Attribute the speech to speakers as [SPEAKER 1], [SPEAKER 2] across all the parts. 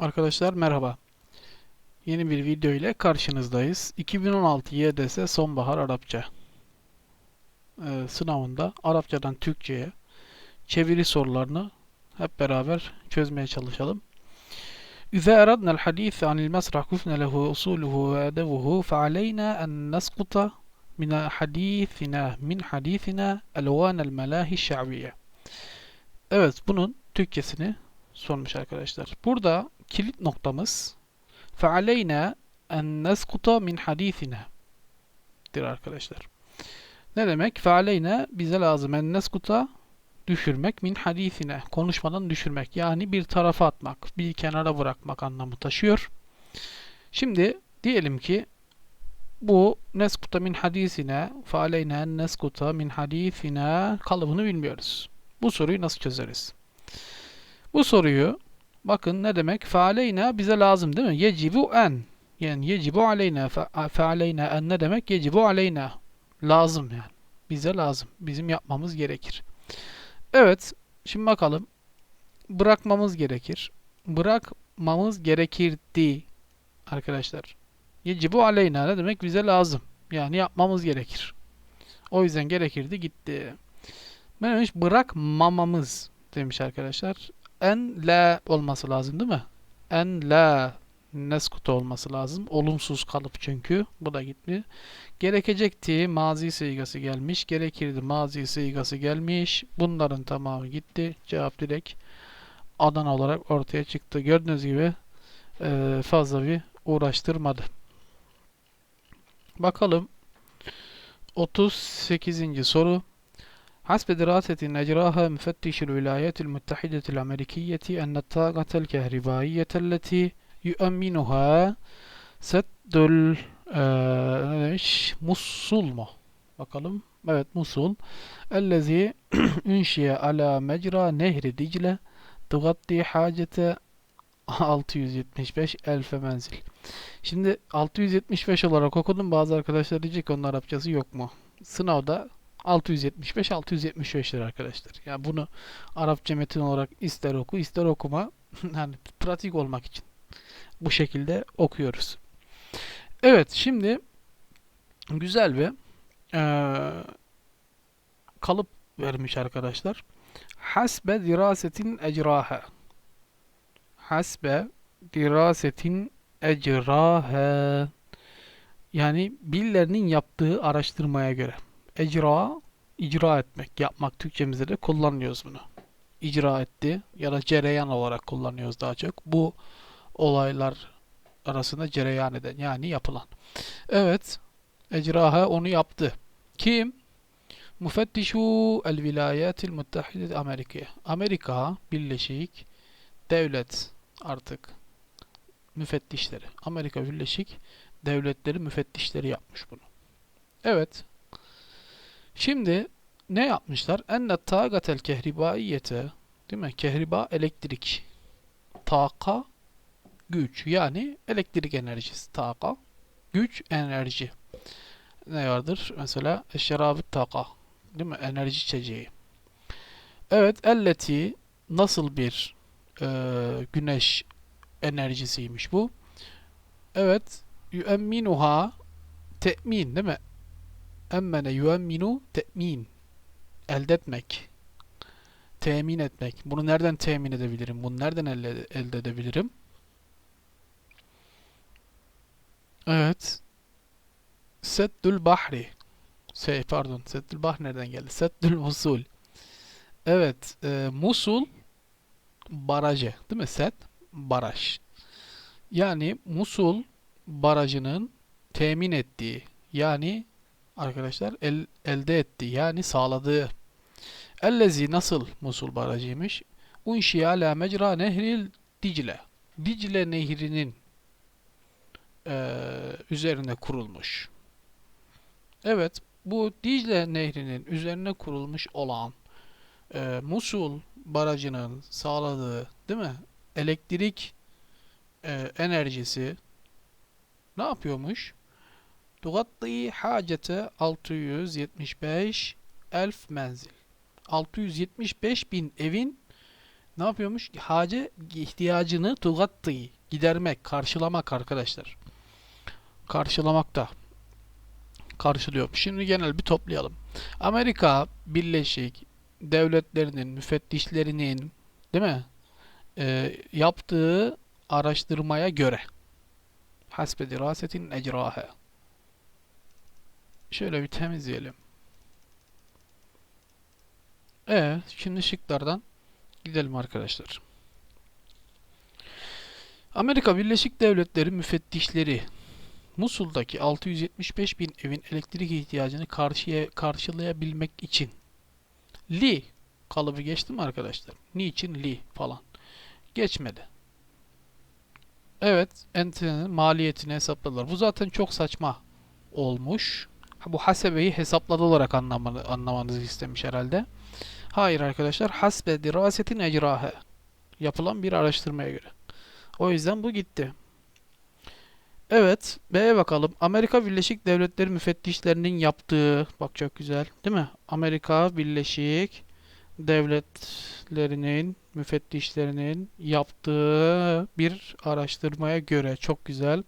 [SPEAKER 1] Arkadaşlar merhaba. Yeni bir video ile karşınızdayız. 2016 YDS Sonbahar Arapça e, sınavında Arapçadan Türkçe'ye çeviri sorularını hep beraber çözmeye çalışalım. إذا أردنا الحديث عن المسرح كفنا له أصوله وأدبه فعلينا أن نسقط من حديثنا من حديثنا ألوان الملاهي الشعبية. Evet, bunun Türkçesini sormuş arkadaşlar. Burada kilit noktamız فَعَلَيْنَا اَنْ نَسْقُطَ min hadithina dir arkadaşlar. Ne demek? فَعَلَيْنَا bize lazım en neskuta düşürmek min hadithine konuşmadan düşürmek yani bir tarafa atmak bir kenara bırakmak anlamı taşıyor. Şimdi diyelim ki bu neskuta min hadisine فَعَلَيْنَا en neskuta min hadithina kalıbını bilmiyoruz. Bu soruyu nasıl çözeriz? Bu soruyu bakın ne demek? Fealeyna bize lazım değil mi? Yecibu en. Yani yecibu aleyna. Fe- Fealeyna en ne demek? Yecibu aleyna. Lazım yani. Bize lazım. Bizim yapmamız gerekir. Evet. Şimdi bakalım. Bırakmamız gerekir. Bırakmamız gerekirdi. Arkadaşlar. Yecibu aleyna ne demek? Bize lazım. Yani yapmamız gerekir. O yüzden gerekirdi gitti. Ne demiş? Bırakmamamız demiş arkadaşlar en la olması lazım değil mi? En la neskut olması lazım. Olumsuz kalıp çünkü. Bu da gitti. Gerekecekti. Mazi sigası gelmiş. Gerekirdi. Mazi sigası gelmiş. Bunların tamamı gitti. Cevap direkt Adana olarak ortaya çıktı. Gördüğünüz gibi eee, fazla bir uğraştırmadı. Bakalım 38. soru حسب دراسة أجراها مفتش الولايات المتحدة الأمريكية أن الطاقة الكهربائية التي يؤمنها سد ال آه، إيش؟ Musul mu? Bakalım. Evet Musul. الذي أنشئ على مجرى نهر دجلة تغطي حاجة 675 elfe menzil. Şimdi 675 olarak okudum. Bazı arkadaşlar diyecek ki onun Arapçası yok mu? Sınavda 675 675'tir arkadaşlar. Yani bunu Arapça metin olarak ister oku ister okuma yani pratik olmak için bu şekilde okuyoruz. Evet şimdi güzel bir eee, kalıp vermiş arkadaşlar. Hasbe dirasetin ecraha. Hasbe dirasetin ecraha. Yani birilerinin yaptığı araştırmaya göre. Ecra, icra etmek, yapmak Türkçemizde de kullanıyoruz bunu. İcra etti ya da cereyan olarak kullanıyoruz daha çok. Bu olaylar arasında cereyan eden yani yapılan. Evet, ecraha onu yaptı. Kim? Müfettişu el vilayetil muttahide Amerika. Amerika Birleşik Devlet artık müfettişleri. Amerika Birleşik Devletleri müfettişleri yapmış bunu. Evet. Şimdi ne yapmışlar? Enne tâgatel kehribaiyete değil mi? Kehriba elektrik. Taka güç. Yani elektrik enerjisi. Taka güç enerji. Ne vardır? Mesela şerabı taka. Değil mi? Enerji içeceği. Evet. Elleti nasıl bir e, güneş enerjisiymiş bu? Evet. Yüemminuha temin değil mi? Emmene yüemminu temin. Elde etmek. Temin etmek. Bunu nereden temin edebilirim? Bunu nereden elde, elde edebilirim? Evet. Seddül Bahri. Şey pardon. Seddül Bahr nereden geldi? Seddül Musul. Evet. e, Musul barajı. Değil mi? Set baraj. Yani Musul barajının temin ettiği yani arkadaşlar el, elde etti yani sağladığı. Ellezi nasıl Musul barajıymış? Unşiya la mecra nehril Dicle. Dicle nehrinin eee, üzerine kurulmuş. Evet, bu Dicle nehrinin üzerine kurulmuş olan eee, Musul barajının sağladığı, değil mi? Elektrik eee, enerjisi ne yapıyormuş? Tugatти hacete 675 elf menzil. 675 bin evin Ne yapıyormuş? Hace ihtiyacını tugatti gidermek, karşılamak arkadaşlar. Karşılamak da karşılıyor. Şimdi genel bir toplayalım. Amerika Birleşik Devletleri'nin müfettişlerinin değil mi? Ee, yaptığı araştırmaya göre hasbe dirasetin ecrahe şöyle bir temizleyelim. Evet, şimdi şıklardan gidelim arkadaşlar. Amerika Birleşik Devletleri müfettişleri Musul'daki 675 bin evin elektrik ihtiyacını karşıya, karşılayabilmek için Li kalıbı geçti mi arkadaşlar? Niçin Li falan? Geçmedi. Evet, enterenin maliyetini hesapladılar. Bu zaten çok saçma olmuş. Bu hasebeyi hesapladı olarak anlamanı, anlamanızı istemiş herhalde. Hayır arkadaşlar, hasbe dirasetin ecrahe. Yapılan bir araştırmaya göre. O yüzden bu gitti. Evet, B'ye bakalım. Amerika Birleşik Devletleri müfettişlerinin yaptığı, bak çok güzel, değil mi? Amerika Birleşik Devletlerinin müfettişlerinin yaptığı bir araştırmaya göre çok güzel.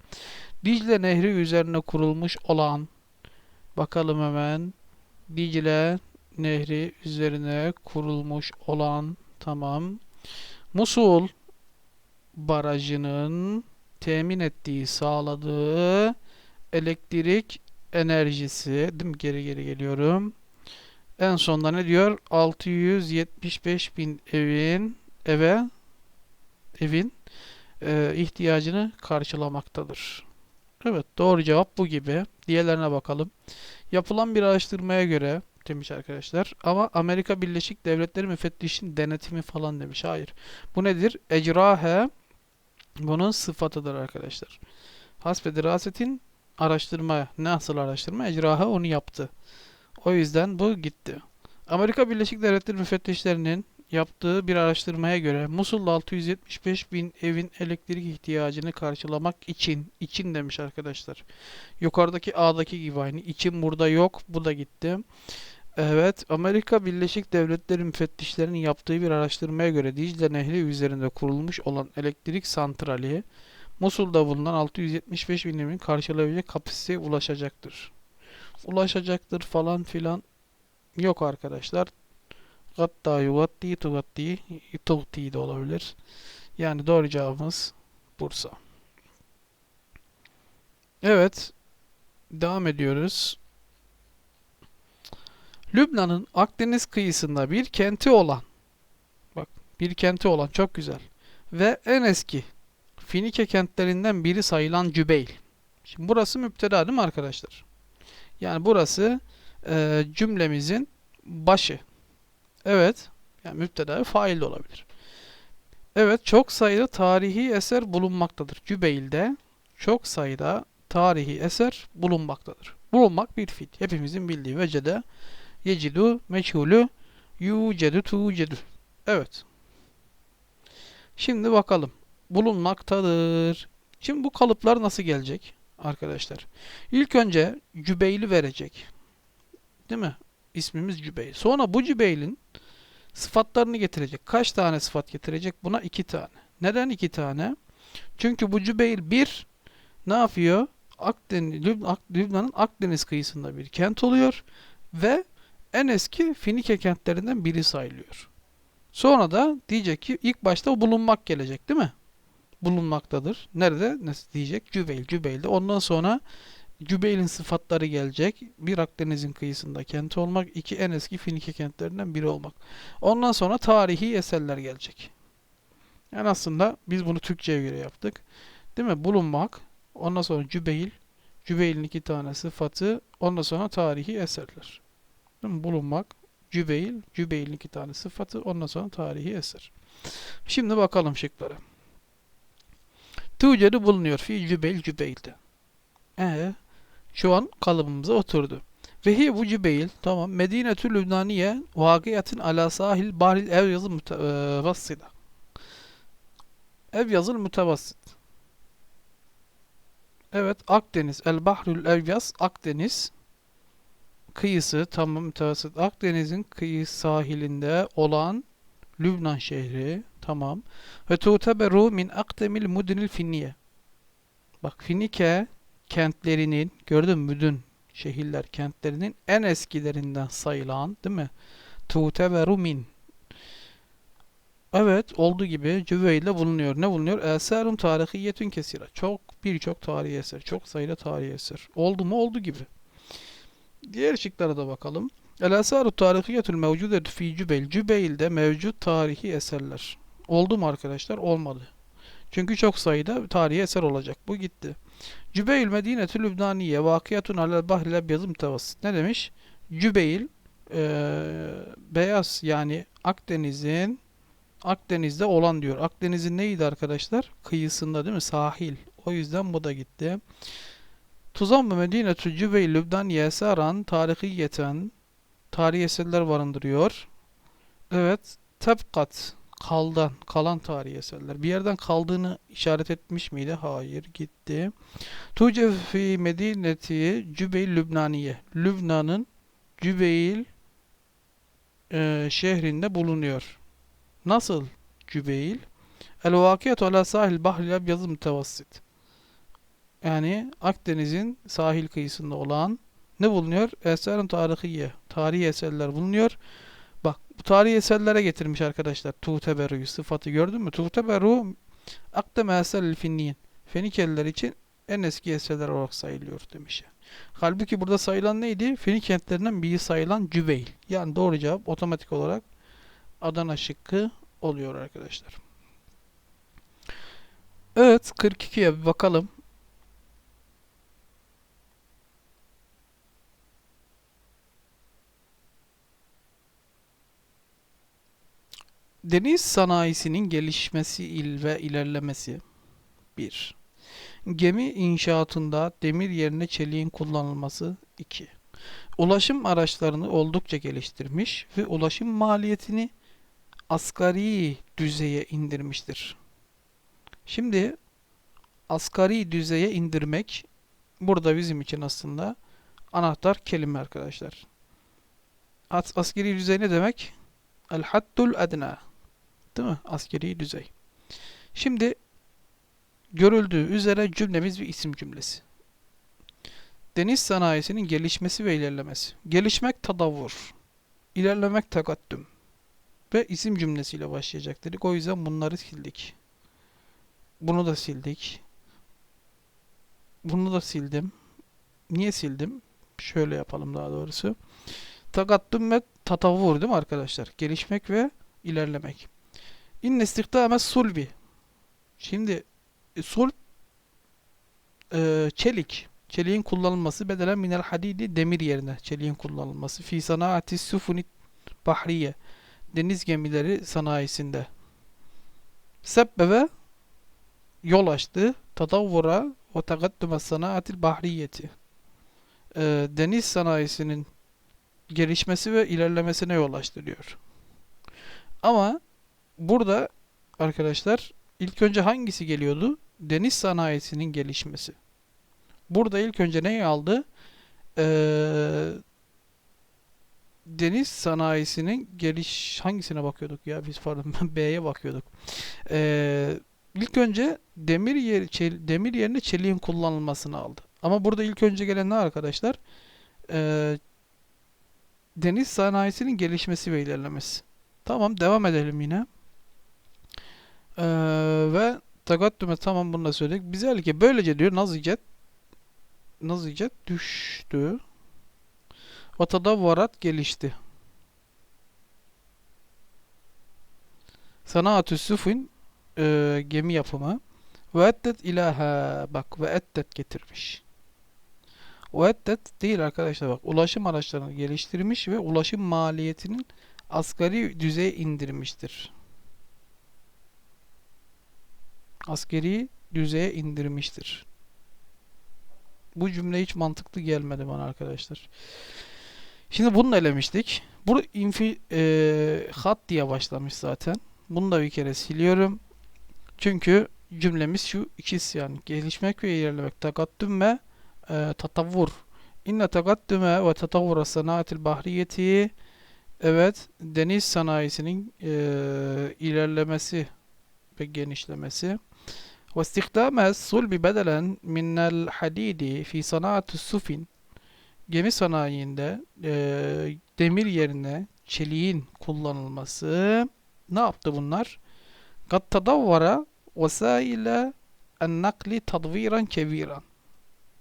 [SPEAKER 1] Dicle Nehri üzerine kurulmuş olan bakalım hemen Dicle Nehri üzerine kurulmuş olan tamam. Musul barajının temin ettiği, sağladığı elektrik enerjisi, değil mi? Geri geri geliyorum. En sonunda ne diyor? 675 bin evin eve evin e, ihtiyacını karşılamaktadır. Evet doğru cevap bu gibi. Diğerlerine bakalım. Yapılan bir araştırmaya göre demiş arkadaşlar. Ama Amerika Birleşik Devletleri müfettişin denetimi falan demiş. Hayır. Bu nedir? Ecrahe bunun sıfatıdır arkadaşlar. Hasbe dirasetin araştırma. Nasıl araştırma? Ecrahe onu yaptı. O yüzden bu gitti. Amerika Birleşik Devletleri müfettişlerinin yaptığı bir araştırmaya göre Musul'da 675 bin evin elektrik ihtiyacını karşılamak için için demiş arkadaşlar. Yukarıdaki A'daki gibi aynı. İçin burada yok. Bu da gitti. Evet, Amerika Birleşik Devletleri müfettişlerinin yaptığı bir araştırmaya göre Dicle Nehri üzerinde kurulmuş olan elektrik santrali Musul'da bulunan 675 bin evin karşılayabilecek kapasiteye ulaşacaktır. Ulaşacaktır falan filan yok arkadaşlar. Gatta yugatti tugatti tugti de olabilir. Yani doğru cevabımız Bursa. Evet. Devam ediyoruz. Lübnan'ın Akdeniz kıyısında bir kenti olan bak bir kenti olan çok güzel ve en eski Finike kentlerinden biri sayılan Cübeyl. Şimdi burası müpteda değil mi arkadaşlar? Yani burası e, cümlemizin başı. Evet. Yani müpteda fail de olabilir. Evet çok sayıda tarihi eser bulunmaktadır. Cübeyl'de çok sayıda tarihi eser bulunmaktadır. Bulunmak bir fiil. Hepimizin bildiği vecede yecidu meçhulü yucedu tucedu. Evet. Şimdi bakalım. Bulunmaktadır. Şimdi bu kalıplar nasıl gelecek arkadaşlar? İlk önce Cübeyl'i verecek. Değil mi? İsmimiz Cübeyl. Sonra bu Cübeyl'in sıfatlarını getirecek. Kaç tane sıfat getirecek? Buna iki tane. Neden iki tane? Çünkü bu Cübeyl bir ne yapıyor? Akdeniz, Lübnan'ın Akdeniz kıyısında bir kent oluyor ve en eski Finike kentlerinden biri sayılıyor. Sonra da diyecek ki ilk başta bulunmak gelecek değil mi? Bulunmaktadır. Nerede? Nasıl diyecek? Cübeyl, Cübeyl'de. Ondan sonra Cübeyl'in sıfatları gelecek. Bir Akdeniz'in kıyısında kenti olmak. iki en eski Finike kentlerinden biri olmak. Ondan sonra tarihi eserler gelecek. Yani aslında biz bunu Türkçe'ye göre yaptık. Değil mi? Bulunmak. Ondan sonra Cübeyl. Cübeyl'in iki tane sıfatı. Ondan sonra tarihi eserler. Değil mi? Bulunmak. Cübeyl. Cübeyl'in iki tane sıfatı. Ondan sonra tarihi eser. Şimdi bakalım şıklara. Tuğce'de bulunuyor. Fi Cübeyl Cübeyl'de. Ee, şu an kalıbımıza oturdu. Ve hi bu Cübeyl tamam Medinetü Lübnaniye vakiyatin ala sahil baril ev yazı mütevassıda. Ev yazıl mütevassit. Evet Akdeniz El Bahrül Evyas Akdeniz kıyısı tamam mütevassit Akdeniz'in kıyı sahilinde olan Lübnan şehri. Tamam. Ve tuteberu min akdemil mudunil finniye. Bak Finike kentlerinin gördün mü müdün şehirler kentlerinin en eskilerinden sayılan değil mi? Tuteberu min. Evet olduğu gibi Cüveyl'de bulunuyor. Ne bulunuyor? Eserun tarihiyetün kesira. Çok birçok tarihi eser. Çok sayıda tarihi eser. Oldu mu? Oldu gibi. Diğer şıklara da bakalım. El esaru tarihiyetül mevcudet fi Cübeyl. Cübeyl'de mevcut tarihi eserler. Oldu mu arkadaşlar? Olmadı. Çünkü çok sayıda tarihi eser olacak. Bu gitti. Cübeyl Medinetü Lübnaniye vakiyatun alel bahrile beyazı mütevassit. Ne demiş? Cübeyl eee, beyaz yani Akdeniz'in Akdeniz'de olan diyor. Akdeniz'in neydi arkadaşlar? Kıyısında değil mi? Sahil. O yüzden bu da gitti. Tuzam Medinetü Cübeyl Lübnaniye esaran tarihiyeten tarihi eserler barındırıyor. Evet. Tebkat kaldan, kalan tarihi eserler. Bir yerden kaldığını işaret etmiş miydi? Hayır, gitti. Tuce fi medineti Cübeyl Lübnaniye. Lübnan'ın Cübeyl e, şehrinde bulunuyor. Nasıl Cübeyl? El vakiyatu ala sahil bahri abyazı mütevassit. Yani Akdeniz'in sahil kıyısında olan ne bulunuyor? Eserun tarihiye. Tarihi eserler bulunuyor. Bu tarihi eserlere getirmiş arkadaşlar. Tuğteberu'yu sıfatı gördün mü? Tuğteberu akdeme eseril finniyin. Fenikeliler için en eski eserler olarak sayılıyor demiş. Halbuki burada sayılan neydi? Fenik biri sayılan Cübeyl. Yani doğru cevap otomatik olarak Adana şıkkı oluyor arkadaşlar. Evet 42'ye bir bakalım. Deniz sanayisinin gelişmesi il ve ilerlemesi 1. Gemi inşaatında demir yerine çeliğin kullanılması 2. Ulaşım araçlarını oldukça geliştirmiş ve ulaşım maliyetini asgari düzeye indirmiştir. Şimdi asgari düzeye indirmek burada bizim için aslında anahtar kelime arkadaşlar. As askeri düzey ne demek? El haddul adna. Değil mi? Askeri düzey. Şimdi görüldüğü üzere cümlemiz bir isim cümlesi. Deniz sanayisinin gelişmesi ve ilerlemesi. Gelişmek tadavvur. İlerlemek takaddüm. Ve isim cümlesiyle başlayacak dedik. O yüzden bunları sildik. Bunu da sildik. Bunu da sildim. Niye sildim? Şöyle yapalım daha doğrusu. Takaddüm ve tatavvur değil mi arkadaşlar? Gelişmek ve ilerlemek. İnne istihdame sulbi. Şimdi e, e, çelik. Çeliğin kullanılması bedelen minel hadidi demir yerine çeliğin kullanılması. Fi sanaati sufunit bahriye. Deniz gemileri sanayisinde. Sebbebe yol açtı. Tadavvura ve tegaddüme sanaatil bahriyeti. E, deniz sanayisinin gelişmesi ve ilerlemesine yol açtı diyor. Ama burada arkadaşlar ilk önce hangisi geliyordu? Deniz sanayisinin gelişmesi. Burada ilk önce neyi aldı? Ee, deniz sanayisinin geliş hangisine bakıyorduk ya biz pardon B'ye bakıyorduk. Ee, ilk önce demir yer çel- demir yerine çeliğin kullanılmasını aldı. Ama burada ilk önce gelen ne arkadaşlar? Ee, deniz sanayisinin gelişmesi ve ilerlemesi. Tamam devam edelim yine. Ee, ve takaddüme tamam bunu da söyledik. Bize ki böylece diyor nazicet nazicet düştü. Ve tadavvarat gelişti. Sanatü süfün e, gemi yapımı ve ettet ilaha bak ve ettet getirmiş. O ettet değil arkadaşlar bak ulaşım araçlarını geliştirmiş ve ulaşım maliyetinin asgari düzeye indirmiştir. Askeri düzeye indirmiştir. Bu cümle hiç mantıklı gelmedi bana arkadaşlar. Şimdi bunu elemiştik. Bu infi e, hat diye başlamış zaten. Bunu da bir kere siliyorum. Çünkü cümlemiz şu ikisi yani gelişmek ve ilerlemek. Takaddüm ve e, tatavvur. İnne takaddüme ve tatavvura sanatil bahriyeti Evet, deniz sanayisinin eee, ilerlemesi ve genişlemesi. واستخدام الصلب بدلا من الحديد في صناعة السفن gemi sanayinde eee, demir yerine çeliğin kullanılması ne yaptı bunlar? قد تطور وسائل النقل تطويرا كبيرا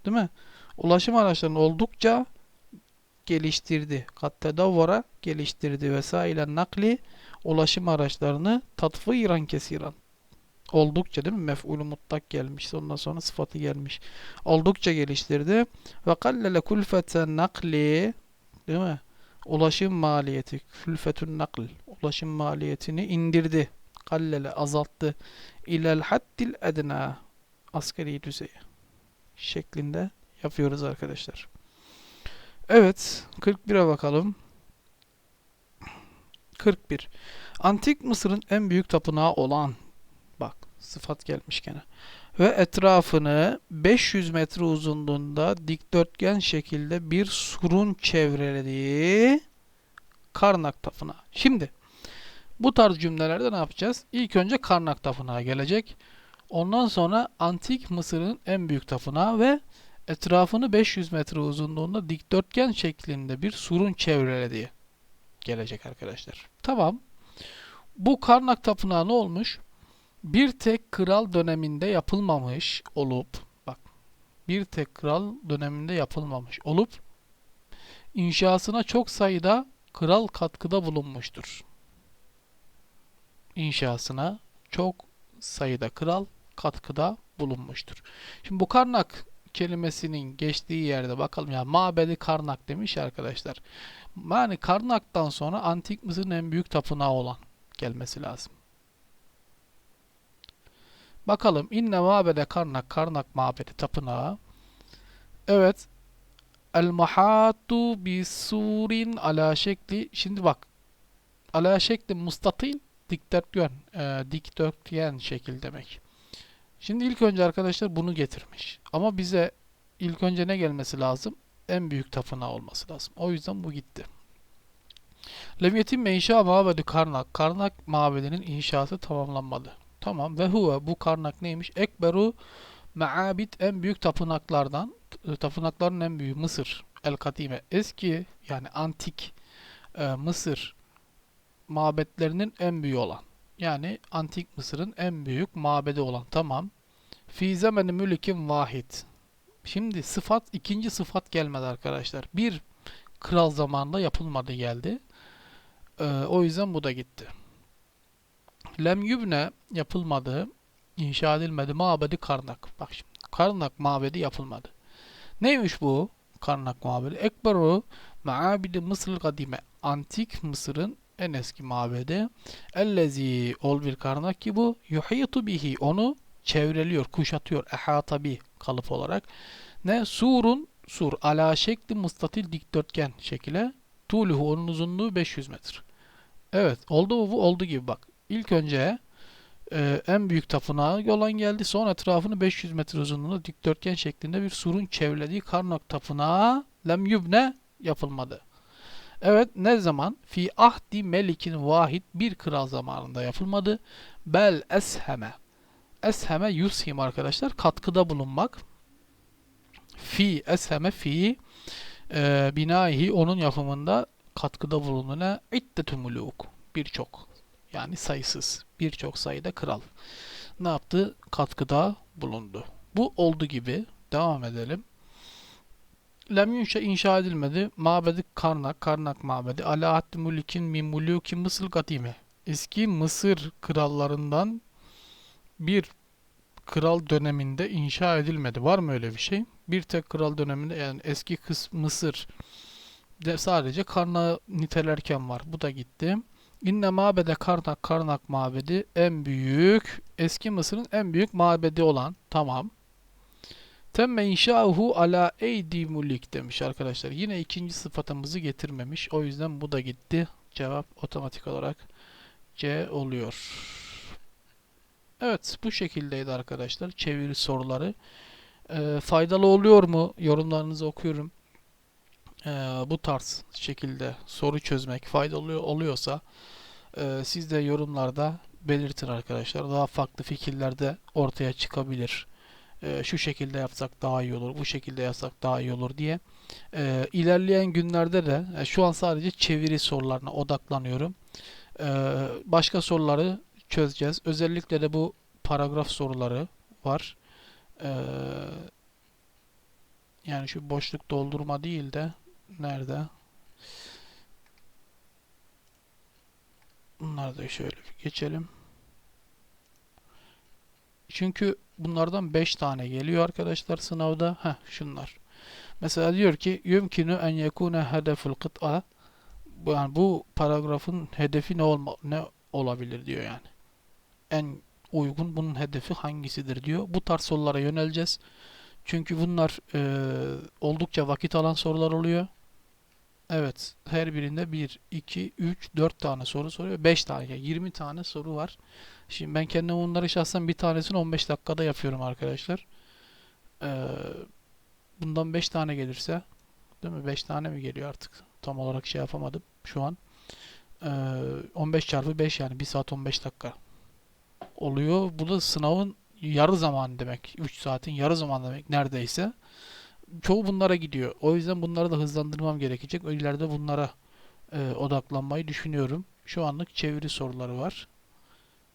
[SPEAKER 1] değil mi? Ulaşım araçlarını oldukça geliştirdi. Kat tedavvara geliştirdi. Vesailen nakli ulaşım araçlarını tatfiran kesiran. Oldukça değil mi? Mef'ulü mutlak gelmiş. Ondan sonra sıfatı gelmiş. Oldukça geliştirdi. Ve kallele kulfeten nakli değil mi? Ulaşım maliyeti. Külfetün nakl. Ulaşım maliyetini indirdi. Kallele azalttı. İlel haddil edna. Asgari düzeye. Şeklinde yapıyoruz arkadaşlar. Evet, 41'e bakalım. 41. Antik Mısır'ın en büyük tapınağı olan sıfat gelmiş gene. Ve etrafını 500 metre uzunluğunda dikdörtgen şekilde bir surun çevrelediği Karnak Tapınağı. Şimdi bu tarz cümlelerde ne yapacağız? İlk önce Karnak Tapınağı gelecek. Ondan sonra Antik Mısır'ın en büyük tapınağı ve etrafını 500 metre uzunluğunda dikdörtgen şeklinde bir surun çevrelediği gelecek arkadaşlar. Tamam. Bu Karnak Tapınağı ne olmuş? Bir tek kral döneminde yapılmamış olup bak bir tek kral döneminde yapılmamış olup inşasına çok sayıda kral katkıda bulunmuştur. İnşasına çok sayıda kral katkıda bulunmuştur. Şimdi bu Karnak kelimesinin geçtiği yerde bakalım ya mabedi Karnak demiş arkadaşlar. Yani Karnak'tan sonra Antik Mısır'ın en büyük tapınağı olan gelmesi lazım. Bakalım inne mabede Karnak Karnak mabedi tapınağı. Evet. El mahatu bi surin ala şekli. Şimdi bak. Ala şekli mustatil dikdörtgen, e, dikdörtgen şekil demek. Şimdi ilk önce arkadaşlar bunu getirmiş. Ama bize ilk önce ne gelmesi lazım? En büyük tapınağı olması lazım. O yüzden bu gitti. Lem inşa mabedi Karnak. Karnak mabedinin inşası tamamlanmadı. Tamam ve huve bu Karnak neymiş? Ekberu maabid en büyük tapınaklardan tapınakların en büyüğü Mısır el kadime eski yani antik e, Mısır mabetlerinin en büyüğü olan yani antik Mısır'ın en büyük mabedi olan tamam. Fi zemeni mülkin vahid. Şimdi sıfat ikinci sıfat gelmedi arkadaşlar. Bir kral zamanında yapılmadı geldi. Ee, o yüzden bu da gitti. Lem yübne yapılmadı. inşa edilmedi. Mabedi Karnak. Bak şimdi. Karnak mabedi yapılmadı. Neymiş bu? Karnak mabedi. Ekberu maabidi Mısır kadime. Antik Mısır'ın en eski mabedi. Ellezi ol bir karnak ki bu. Yuhitu bihi. Onu çevreliyor, kuşatıyor. Ehata bi kalıp olarak. Ne? Surun sur ala şekli mustatil dikdörtgen şekile. Tuluhu onun uzunluğu 500 metre. Evet oldu mu bu? Oldu gibi bak. İlk önce e, en büyük tapınağı olan geldi. Sonra etrafını 500 metre uzunluğunda dikdörtgen şeklinde bir surun çevrelediği Karnak tapınağı lem yapılmadı. Evet ne zaman? Fi ahdi melikin vahid bir kral zamanında yapılmadı. Bel esheme. Esheme yushim arkadaşlar katkıda bulunmak. Fi esheme fi e, binahi onun yapımında katkıda bulunduğuna iddetü muluk. Birçok yani sayısız birçok sayıda kral ne yaptı? Katkıda bulundu. Bu oldu gibi. Devam edelim. Lem yunşa inşa edilmedi. Mabedi Karnak, Karnak mabedi. Ala haddi mülkin min Mısır kadime. Eski Mısır krallarından bir kral döneminde inşa edilmedi. Var mı öyle bir şey? Bir tek kral döneminde yani eski Mısır de sadece Karnak nitelerken var. Bu da gitti. İnne mabede Karnak, Karnak mabedi en büyük, eski Mısır'ın en büyük mabedi olan. Tamam. Temme inşa'uhu ala eydi mulik demiş arkadaşlar. Yine ikinci sıfatımızı getirmemiş. O yüzden bu da gitti. Cevap otomatik olarak C oluyor. Evet bu şekildeydi arkadaşlar. Çeviri soruları. Ee, faydalı oluyor mu? Yorumlarınızı okuyorum. E, bu tarz şekilde soru çözmek faydalı oluyorsa e, siz de yorumlarda belirtin arkadaşlar. Daha farklı fikirler de ortaya çıkabilir. E, şu şekilde yapsak daha iyi olur, bu şekilde yapsak daha iyi olur diye. E, ilerleyen günlerde de e, şu an sadece çeviri sorularına odaklanıyorum. E, başka soruları çözeceğiz. Özellikle de bu paragraf soruları var. E, yani şu boşluk doldurma değil de nerede? Bunları da şöyle bir geçelim. Çünkü bunlardan 5 tane geliyor arkadaşlar sınavda. Heh, şunlar. Mesela diyor ki yumkinu en yekune hedeful kıta bu yani bu paragrafın hedefi ne olma ne olabilir diyor yani. En uygun bunun hedefi hangisidir diyor. Bu tarz sorulara yöneleceğiz. Çünkü bunlar e, oldukça vakit alan sorular oluyor. Evet, her birinde 1, 2, 3, 4 tane soru soruyor. 5 tane, yani 20 tane soru var. Şimdi ben kendim onları şahsen bir tanesini 15 dakikada yapıyorum arkadaşlar. Ee, bundan 5 tane gelirse, değil mi? 5 tane mi geliyor artık? Tam olarak şey yapamadım şu an. Ee, 15 çarpı 5 yani 1 saat 15 dakika oluyor. Bu da sınavın yarı zamanı demek. 3 saatin yarı zamanı demek neredeyse. Çoğu bunlara gidiyor. O yüzden bunları da hızlandırmam gerekecek. İleride bunlara e, odaklanmayı düşünüyorum. Şu anlık çeviri soruları var.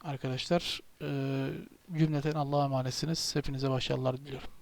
[SPEAKER 1] Arkadaşlar e, cümleten Allah'a emanetsiniz. Hepinize başarılar diliyorum.